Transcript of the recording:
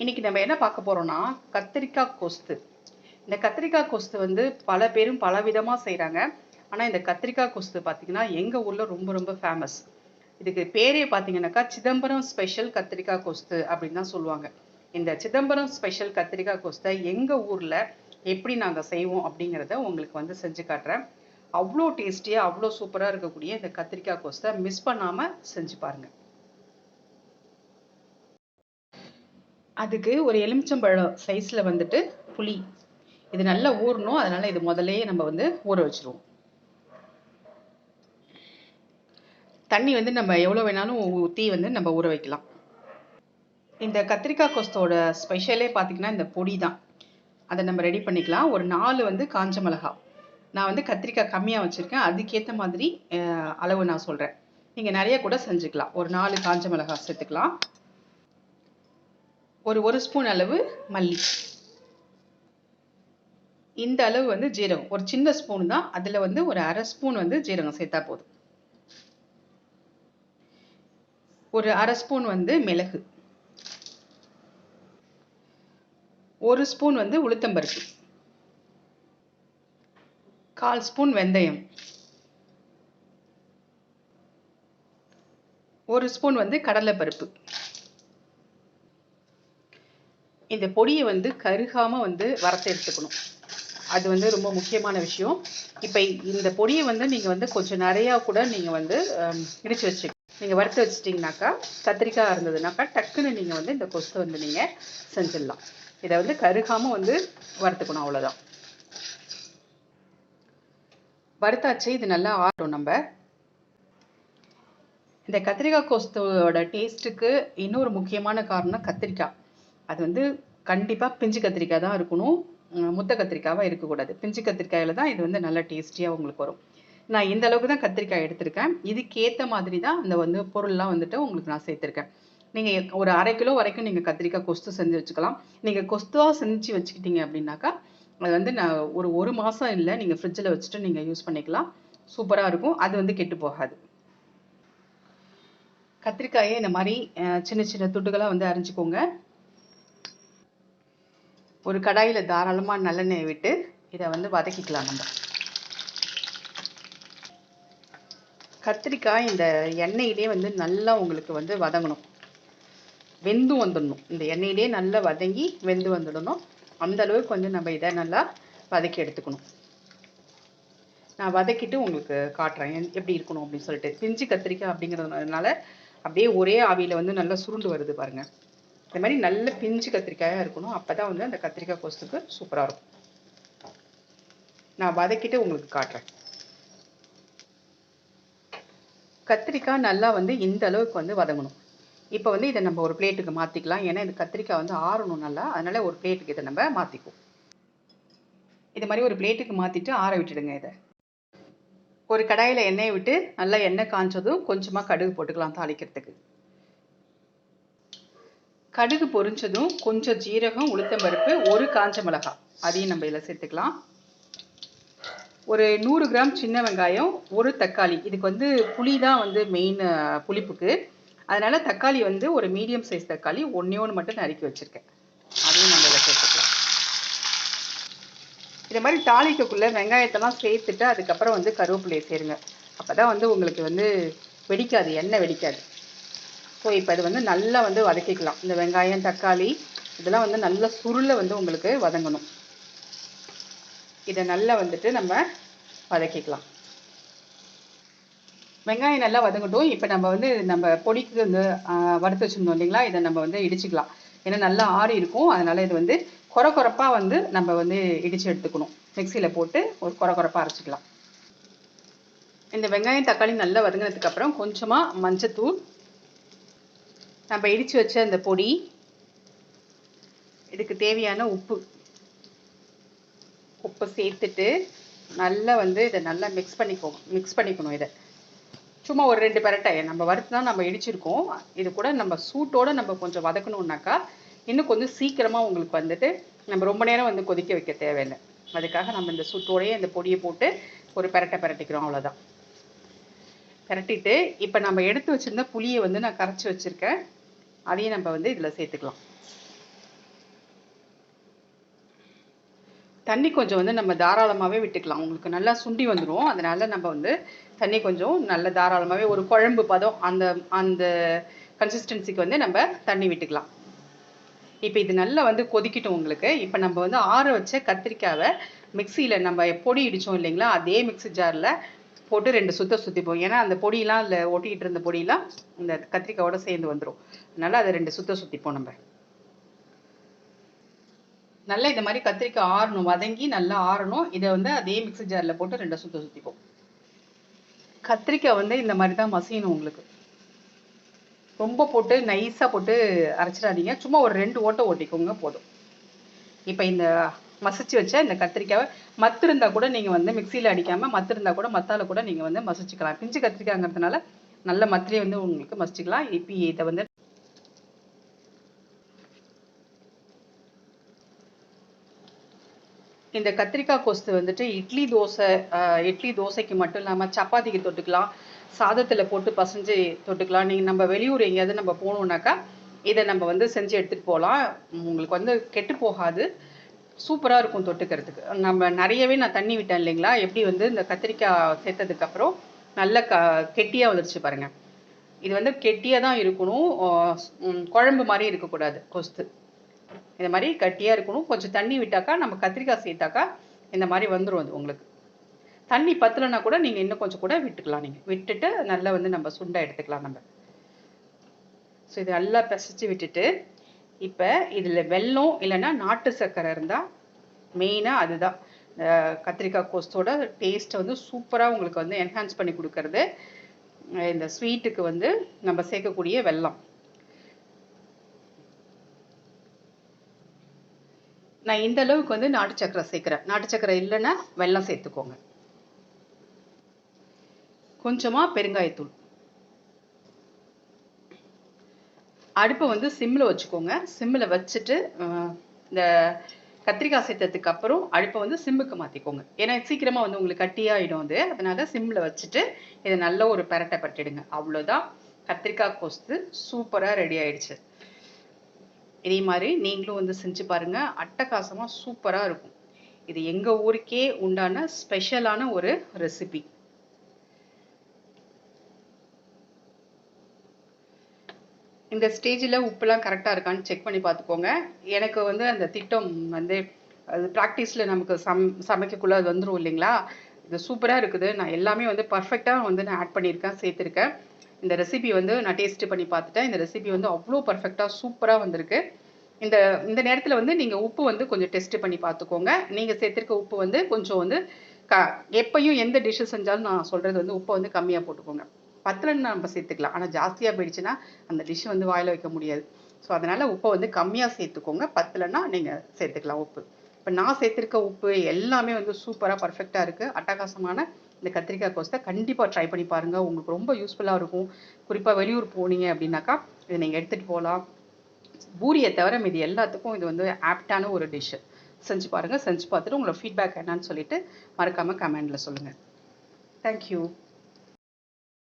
இன்னைக்கு நம்ம என்ன பார்க்க போறோம்னா கத்திரிக்காய் கொஸ்து. இந்த கத்திரிக்காய் கொஸ்து வந்து பல பேரும் பல விதமா செய்றாங்க. ஆனா இந்த கத்திரிக்காய் கொஸ்து பார்த்திங்கன்னா எங்க ஊர்ல ரொம்ப ரொம்ப ஃபேமஸ் இதுக்கு பேரே பார்த்தீங்கன்னாக்கா சிதம்பரம் ஸ்பெஷல் கத்திரிக்காய் கொஸ்து அப்படின்னு தான் சொல்லுவாங்க. இந்த சிதம்பரம் ஸ்பெஷல் கத்திரிக்காய் கொஸ்தை எங்கள் ஊரில் எப்படி நாங்கள் செய்வோம் அப்படிங்கிறத உங்களுக்கு வந்து செஞ்சு காட்டுறேன். அவ்வளோ டேஸ்டியாக அவ்வளோ சூப்பராக இருக்கக்கூடிய இந்த கத்திரிக்காய் கொஸ்தை மிஸ் பண்ணாமல் செஞ்சு பாருங்கள் அதுக்கு ஒரு எலுமிச்சம்பழம் சைஸில் வந்துட்டு புளி. இது நல்லா ஊறணும். அதனால் இது முதலே நம்ம வந்து ஊற வச்சிருவோம். தண்ணி வந்து நம்ம எவ்வளோ வேணாலும் ஊற்றி வந்து நம்ம ஊற வைக்கலாம். இந்த கத்திரிக்காய் கொஸ்தோட ஸ்பெஷலே பார்த்தீங்கன்னா இந்த பொடி தான். அதை நம்ம ரெடி பண்ணிக்கலாம். ஒரு நாலு வந்து காஞ்ச மிளகாய். நான் வந்து கத்திரிக்காய் கம்மியாக வச்சுருக்கேன். அதுக்கேற்ற மாதிரி அளவு நான் சொல்கிறேன் நீங்கள் நிறைய கூட செஞ்சுக்கலாம். ஒரு நாலு காஞ்ச மிளகாய் சேர்த்துக்கலாம். ஒரு ஒரு ஸ்பூன் அளவு மல்லி. இந்த அளவு வந்து ஜீரகம். ஒரு சின்ன ஸ்பூன் தான். அதில் வந்து ஒரு அரை ஸ்பூன் வந்து ஜீரகம் சேர்த்தா போதும். ஒரு அரை ஸ்பூன் வந்து மிளகு. ஒரு ஸ்பூன் வந்து உளுத்தம்பருப்பு. கால் ஸ்பூன் வெந்தயம். ஒரு ஸ்பூன் வந்து கடலைப்பருப்பு. இந்த பொடியை வந்து கருகாமல் வந்து வறுத்து எடுத்துக்கணும். அது வந்து ரொம்ப முக்கியமான விஷயம். இப்போ இந்த பொடியை வந்து நீங்கள் வந்து கொஞ்சம் நிறையா கூட நீங்கள் வந்து இடித்து வச்சு நீங்கள் வறுத்து வச்சிட்டிங்கனாக்கா கத்திரிக்காய் இருந்ததுனாக்கா டக்குன்னு நீங்கள் வந்து இந்த கொஸ்து வந்து நீங்கள் செஞ்சிடலாம். இதை வந்து கருகாமல் வந்து வறுத்துக்கணும் அவ்வளோதான் வறுத்தாச்சு இது நல்லா ஆட்டும் நம்ம. இந்த கத்திரிக்காய் கொஸ்தோட டேஸ்ட்டுக்கு இன்னொரு முக்கியமான காரணம் கத்திரிக்காய். அது வந்து கண்டிப்பாக பிஞ்சு கத்திரிக்காய் தான் இருக்கணும். முத்த கத்திரிக்காவாக இருக்கக்கூடாது. பிஞ்சு கத்திரிக்காயில் தான் இது வந்து நல்லா டேஸ்டியாக உங்களுக்கு வரும். நான் இந்த அளவுக்கு தான் கத்திரிக்காய் எடுத்திருக்கேன். இதுக்கேற்ற மாதிரி தான் அந்த வந்து பொருள்லாம் வந்துட்டு உங்களுக்கு நான் சேர்த்துருக்கேன். நீங்கள் ஒரு அரை கிலோ வரைக்கும் நீங்கள் கத்திரிக்காய் கொஸ்து செஞ்சு வச்சுக்கலாம். நீங்கள் கொஸ்துவாக செஞ்சு வச்சுக்கிட்டீங்க அப்படின்னாக்கா அது வந்து நான் ஒரு ஒரு மாதம் இல்லை நீங்கள் ஃப்ரிட்ஜில் வச்சுட்டு நீங்கள் யூஸ் பண்ணிக்கலாம். சூப்பராக இருக்கும். அது வந்து கெட்டு போகாது. கத்திரிக்காயை இந்த மாதிரி சின்ன சின்ன துட்டுகளாக வந்து அரைஞ்சிக்கோங்க. ஒரு கடாயில் தாராளமாக நல்லெண்ணெய் விட்டு இதை வந்து வதக்கிக்கலாம் நம்ம. கத்திரிக்காய் இந்த எண்ணெயிலே வந்து நல்லா உங்களுக்கு வந்து வதங்கணும். வெந்து வந்துடணும். இந்த எண்ணெயிலே நல்லா வதங்கி வெந்து வந்துடணும். அந்த அளவுக்கு வந்து நம்ம இதை நல்லா வதக்கி எடுத்துக்கணும். நான் வதக்கிட்டு உங்களுக்கு காட்டுறேன். எப்படி இருக்கணும் அப்படின்னு சொல்லிட்டு. பிஞ்சு கத்திரிக்காய் அப்படிங்கிறதுனால அப்படியே ஒரே ஆவியில் வந்து நல்லா சுருண்டு வருது பாருங்கள் இந்த மாதிரி நல்ல பிஞ்சு கத்திரிக்காயாக இருக்கணும். அப்போ தான் வந்து அந்த கத்திரிக்காய் கொசுக்கு சூப்பராக இருக்கும். நான் வதக்கிட்டு உங்களுக்கு காட்டுறேன். கத்திரிக்காய் நல்லா வந்து இந்த அளவுக்கு வந்து வதங்கணும். இப்போ வந்து இதை நம்ம ஒரு பிளேட்டுக்கு மாற்றிக்கலாம் ஏன்னா இந்த கத்திரிக்காய் வந்து ஆறணும் நல்லா. அதனால ஒரு பிளேட்டுக்கு இதை நம்ம மாற்றிக்குவோம் இது மாதிரி ஒரு பிளேட்டுக்கு மாற்றிட்டு ஆற விட்டுடுங்க இதை. ஒரு கடாயில் எண்ணெயை விட்டு நல்லா எண்ணெய் காய்ச்சதும் கொஞ்சமாக கடுகு போட்டுக்கலாம் தாளிக்கிறதுக்கு. கடுகு பொரிஞ்சதும் கொஞ்சம் ஜீரகம் உளுத்தம்பருப்பு ஒரு காஞ்ச மிளகாய் அதையும் நம்ம இதில் சேர்த்துக்கலாம். ஒரு நூறு கிராம் சின்ன வெங்காயம் ஒரு தக்காளி. இதுக்கு வந்து புளி தான் வந்து மெயின் புளிப்புக்கு. அதனால் தக்காளி வந்து ஒரு மீடியம் சைஸ் தக்காளி ஒன்றே ஒன்று மட்டும் நறுக்கி வச்சுருக்கேன். அதையும் நம்ம இதில் சேர்த்துக்கலாம். இது மாதிரி தாளிக்கக்குள்ளே வெங்காயத்தெல்லாம் சேர்த்துட்டு அதுக்கப்புறம் வந்து கருவேப்பிலையை சேருங்க. அப்போ தான் வந்து உங்களுக்கு வந்து வெடிக்காது எண்ணெய் வெடிக்காது. ஸோ இப்போ இது வந்து நல்லா வந்து வதக்கிக்கலாம். இந்த வெங்காயம் தக்காளி இதெல்லாம் வந்து நல்லா சுருளை வந்து உங்களுக்கு வதங்கணும். இதை நல்லா வந்துட்டு நம்ம வதக்கிக்கலாம். வெங்காயம் நல்லா வதங்கட்டும். இப்போ நம்ம வந்து நம்ம பொடிக்கு வந்து வறுத்து வச்சிருந்தோம் இல்லைங்களா? இதை நம்ம வந்து இடிச்சுக்கலாம். ஏன்னா நல்லா ஆறி இருக்கும். அதனால் இது வந்து கொர கொரப்பா வந்து நம்ம வந்து இடித்து எடுத்துக்கணும். மிக்சியில் போட்டு ஒரு கொர கொரப்பா அரைச்சிக்கலாம். இந்த வெங்காயம் தக்காளி நல்லா வதங்கினதுக்கப்புறம் கொஞ்சமாக மஞ்சத்தூள் நம்ம இடித்து வச்ச அந்த பொடி இதுக்கு தேவையான உப்பு உப்பு சேர்த்துட்டு நல்லா வந்து இதை நல்லா மிக்ஸ் பண்ணிக்கோ மிக்ஸ் பண்ணிக்கணும் இதை. சும்மா ஒரு ரெண்டு பரட்டை நம்ம வறுத்து தான் நம்ம இடிச்சிருக்கோம். இது கூட நம்ம சூட்டோட நம்ம கொஞ்சம் வதக்கணுன்னாக்கா இன்னும் கொஞ்சம் சீக்கிரமாக உங்களுக்கு வந்துட்டு நம்ம ரொம்ப நேரம் வந்து கொதிக்க வைக்க தேவையில்லை. அதுக்காக நம்ம இந்த சூட்டோடயே இந்த பொடியை போட்டு ஒரு பரட்டை பரட்டிக்கிறோம் அவ்வளோதான் பரட்டிட்டு இப்போ நம்ம எடுத்து வச்சுருந்த புளியை வந்து நான் கரைச்சி வச்சுருக்கேன். அதையும் நம்ம வந்து இதில் சேர்த்துக்கலாம். தண்ணி கொஞ்சம் வந்து நம்ம தாராளமாகவே விட்டுக்கலாம். உங்களுக்கு நல்லா சுண்டி வந்துடும் அதனால் நம்ம வந்து தண்ணி கொஞ்சம் நல்ல தாராளமாகவே ஒரு குழம்பு பதம் அந்த அந்த கன்சிஸ்டன்சிக்கு வந்து நம்ம தண்ணி விட்டுக்கலாம். இப்போ இது நல்லா வந்து கொதிக்கட்டும் உங்களுக்கு. இப்போ நம்ம வந்து ஆற வச்ச கத்திரிக்காவை மிக்சியில் நம்ம பொடி இடித்தோம் இல்லைங்களா? அதே மிக்சி ஜாரில் போட்டு ரெண்டு சுத்த சுற்றிப்போம் ஏன்னா அந்த பொடியெலாம் அதில் ஒட்டிக்கிட்டு இருந்த பொடியெலாம் இந்த கத்திரிக்காயோட சேர்ந்து வந்துடும் அதனால அதை ரெண்டு சுத்த சுற்றிப்போம் நம்ம. நல்லா இந்த மாதிரி கத்திரிக்காய் ஆறணும். வதங்கி நல்லா ஆறணும். இதை வந்து அதே மிக்ஸி ஜாரில் போட்டு ரெண்டு சுத்த சுற்றிப்போம் கத்திரிக்காய் வந்து இந்த மாதிரி தான் மசியணும் உங்களுக்கு. ரொம்ப போட்டு நைஸாக போட்டு அரைச்சிடாதீங்க. சும்மா ஒரு ரெண்டு ஓட்டை ஓட்டிக்கோங்க போதும். இப்போ இந்த மசிச்சு வச்ச இந்த கத்திரிக்காவை மத்திருந்தா கூட நீங்கள் வந்து மிக்சியில் அடிக்காமல் மத்திருந்தா கூட மத்தால கூட நீங்கள் வந்து மசிச்சுக்கலாம். பிஞ்சு கத்திரிக்காய்ங்கிறதுனால நல்ல மத்திரியை வந்து உங்களுக்கு மசிச்சுக்கலாம். இப்போ இதை வந்து இந்த கத்திரிக்காய் கொஸ்து வந்துட்டு இட்லி தோசை இட்லி தோசைக்கு மட்டும் இல்லாமல் சப்பாத்திக்கு தொட்டுக்கலாம். சாதத்தில் போட்டு பசைஞ்சு தொட்டுக்கலாம். நீங்கள் நம்ம வெளியூர் எங்கேயாவது நம்ம போகணுன்னாக்கா இதை நம்ம வந்து செஞ்சு எடுத்துகிட்டு போகலாம். உங்களுக்கு வந்து கெட்டு போகாது. சூப்பராக இருக்கும் தொட்டுக்கிறதுக்கு. நம்ம நிறையவே நான் தண்ணி விட்டேன் இல்லைங்களா? எப்படி வந்து இந்த கத்திரிக்காய் சேர்த்ததுக்கப்புறம் நல்ல க கெட்டியாக வந்துடுச்சு பாருங்கள் இது வந்து கெட்டியாக தான் இருக்கணும். குழம்பு மாதிரி இருக்கக்கூடாது கொஸ்து. இந்த மாதிரி கட்டியாக இருக்கணும். கொஞ்சம் தண்ணி விட்டாக்கா நம்ம கத்திரிக்காய் சேர்த்தாக்கா இந்த மாதிரி வந்துடும் அது உங்களுக்கு. தண்ணி பத்தலைன்னா கூட நீங்கள் இன்னும் கொஞ்சம் கூட விட்டுக்கலாம் நீங்கள் விட்டுட்டு நல்லா வந்து நம்ம சுண்டை எடுத்துக்கலாம் நம்ம. ஸோ இது நல்லா பிசைச்சு விட்டுட்டு இப்போ இதில் வெல்லம் இல்லைன்னா நாட்டு சர்க்கரை இருந்தால் மெயினாக அதுதான் கத்திரிக்காய் கோஸ்தோட டேஸ்ட்டை வந்து சூப்பராக உங்களுக்கு வந்து என்ஹான்ஸ் பண்ணி கொடுக்கறது. இந்த ஸ்வீட்டுக்கு வந்து நம்ம சேர்க்கக்கூடிய வெல்லம். நான் இந்த அளவுக்கு வந்து நாட்டு சக்கரை சேர்க்குறேன். நாட்டு சக்கரை இல்லைன்னா வெல்லம் சேர்த்துக்கோங்க. கொஞ்சமாக பெருங்காயத்தூள். அடுப்பை வந்து சிம்மில் வச்சுக்கோங்க. சிம்மில் வச்சுட்டு இந்த கத்திரிக்காய் சேர்த்ததுக்கு அப்புறம் அடுப்பை வந்து சிம்முக்கு மாற்றிக்கோங்க ஏன்னா சீக்கிரமாக வந்து உங்களுக்கு கட்டியாயிடும் அது. அதனால் சிம்மில் வச்சுட்டு இதை நல்ல ஒரு பரட்டை பட்டிடுங்க. அவ்வளோதான் கத்திரிக்காய் கோஸ்து சூப்பராக ரெடி ஆயிடுச்சு. இதே மாதிரி நீங்களும் வந்து செஞ்சு பாருங்கள் அட்டகாசமாக சூப்பராக இருக்கும். இது எங்கள் ஊருக்கே உண்டான ஸ்பெஷலான ஒரு ரெசிபி. இந்த ஸ்டேஜில் உப்புலாம் கரெக்டாக இருக்கான்னு செக் பண்ணி பார்த்துக்கோங்க. எனக்கு வந்து அந்த திட்டம் வந்து அது ப்ராக்டிஸில் நமக்கு சம் சமைக்கக்குள்ளே அது வந்துடும் இல்லைங்களா? இது சூப்பராக இருக்குது. நான் எல்லாமே வந்து பர்ஃபெக்டாக வந்து நான் ஆட் பண்ணியிருக்கேன் சேர்த்துருக்கேன். இந்த ரெசிபி வந்து நான் டேஸ்ட்டு பண்ணி பார்த்துட்டேன். இந்த ரெசிபி வந்து அவ்வளோ பர்ஃபெக்டாக சூப்பராக வந்திருக்கு. இந்த இந்த நேரத்தில் வந்து நீங்கள் உப்பு வந்து கொஞ்சம் டெஸ்ட் பண்ணி பார்த்துக்கோங்க. நீங்கள் சேர்த்துருக்க உப்பு வந்து கொஞ்சம் வந்து க எப்பையும் எந்த டிஷ்ஷு செஞ்சாலும் நான் சொல்கிறது வந்து உப்பை வந்து கம்மியாக போட்டுக்கோங்க. பத்தலன்னு நம்ம சேர்த்துக்கலாம் ஆனால் ஜாஸ்தியாக போயிடுச்சுன்னா அந்த டிஷ் வந்து வாயில் வைக்க முடியாது. ஸோ அதனால் உப்பை வந்து கம்மியாக சேர்த்துக்கோங்க. பத்தலைன்னா நீங்கள் சேர்த்துக்கலாம் உப்பு. இப்போ நான் சேர்த்துருக்க உப்பு எல்லாமே வந்து சூப்பராக பர்ஃபெக்டாக இருக்குது அட்டகாசமான இந்த கத்திரிக்காய் கோஸ்ட்டை கண்டிப்பாக ட்ரை பண்ணி பாருங்கள் உங்களுக்கு ரொம்ப யூஸ்ஃபுல்லாக இருக்கும். குறிப்பாக வெளியூர் போனீங்க அப்படின்னாக்கா இதை நீங்கள் எடுத்துகிட்டு போகலாம் பூரியை தவிர மீதி எல்லாத்துக்கும் இது வந்து ஆப்டான ஒரு டிஷ்ஷு செஞ்சு பாருங்கள் செஞ்சு பார்த்துட்டு உங்களோட ஃபீட்பேக் என்னன்னு சொல்லிட்டு மறக்காமல் கமெண்டில் சொல்லுங்கள் தேங்க்யூ